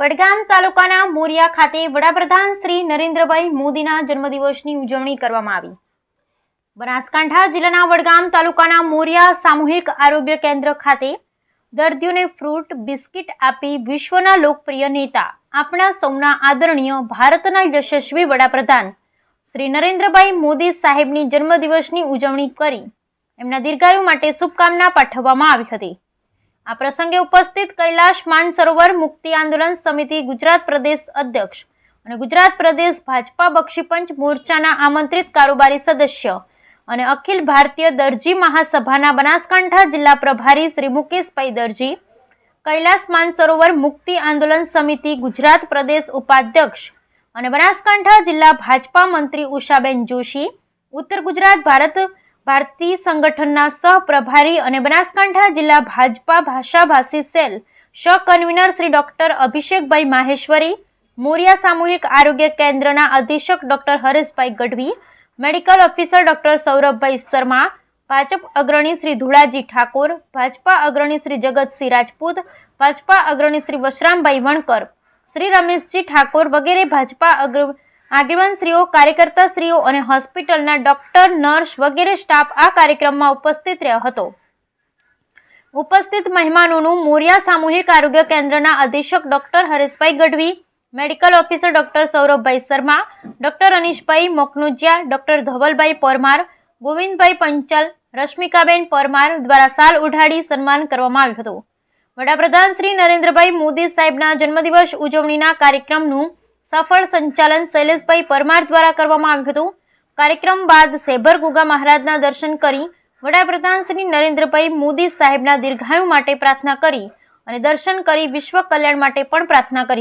વડગામ તાલુકાના મોરિયા ખાતે વડાપ્રધાન શ્રી નરેન્દ્રભાઈ મોદીના જન્મદિવસની ઉજવણી કરવામાં આવી. બનાસકાંઠા જિલ્લાના વડગામ તાલુકાના મોરિયા સામૂહિક આરોગ્ય કેન્દ્ર ખાતે દર્દીઓને ફ્રૂટ, બિસ્કિટ આપી વિશ્વના લોકપ્રિય નેતા, આપણા સૌના આદરણીય ભારતના યશસ્વી વડાપ્રધાન શ્રી નરેન્દ્રભાઈ મોદી સાહેબની જન્મદિવસની ઉજવણી કરી. એમના દીર્ઘાયુ માટે શુભકામના પાઠવવામાં આવી હતી. આ પ્રસંગે ઉપસ્થિત કૈલાશ માનસરોવર મુક્તિ આંદોલન સમિતિ ગુજરાત પ્રદેશ અધ્યક્ષ અને ગુજરાત પ્રદેશ ભાજપા બક્ષીપંચ મોરચાના આમંત્રિત કારોબારી સદસ્ય અને અખિલ ભારતીય દરજી મહાસભાના બનાસકાંઠા જિલ્લા પ્રભારી શ્રી મુકેશભાઈ દરજી કૈલાસ માનસરોવર મુક્તિ આંદોલન સમિતિ ગુજરાત પ્રદેશ ઉપાધ્યક્ષ અને બનાસકાંઠા જિલ્લા ભાજપા મંત્રી ઉષાબેન જોશી, ઉત્તર ગુજરાત ભારત ભારતી સંગઠનના સહપ્રભારી અને બનાસકાંઠા જિલ્લા ભાજપા ભાષાભાષી સેલ શ કન્વીનર શ્રી ડોક્ટર અભિષેકભાઈ માહેશ્વરી, મોરિયા સામૂહિક આરોગ્ય કેન્દ્રના અધિક્ષક doctor Hareshbhai Gadhvi, medical officer doctor Saurabhbhai Sharma, Bhajap અગ્રણી શ્રી ધુળાજી ઠાકોર, ભાજપા અગ્રણી શ્રી જગતસિંહ રાજપૂત, ભાજપા અગ્રણી શ્રી વશરામભાઈ વણકર, શ્રી રમેશજી ઠાકોર વગેરે ભાજપા અગ્ર આગેવાનશ્રીઓ, કાર્યકર્તાશ્રીઓ અને હોસ્પિટલના ડોક્ટર, નર્સ વગેરે સ્ટાફ આ કાર્યક્રમમાં ઉપસ્થિત રહ્યો હતો. ઉપસ્થિત મહેમાનોનું મોરિયા સામૂહિક આરોગ્ય કેન્દ્રના અધિક્ષક doctor Hareshbhai Gadhvi, medical officer doctor Saurabhbhai Sharma, doctor Anishbhai Moknujiya, doctor Dhavalbhai Parmar, Govindbhai Panchal, રશ્મિકાબેન Parmar દ્વારા સાલ ઉઢાડી સન્માન કરવામાં આવ્યું હતું. વડાપ્રધાન શ્રી નરેન્દ્રભાઈ મોદી સાહેબના જન્મદિવસ ઉજવણીના કાર્યક્રમનું સફળ સંચાલન શૈલેષભાઈ પરમાર દ્વારા કરવામાં આવ્યું હતું. કાર્યક્રમ બાદ સેભર ગુગા મહારાજના દર્શન કરી વડાપ્રધાન શ્રી નરેન્દ્રભાઈ મોદી સાહેબના દીર્ઘાયુ માટે પ્રાર્થના કરી અને દર્શન કરી વિશ્વ કલ્યાણ માટે પણ પ્રાર્થના કરી.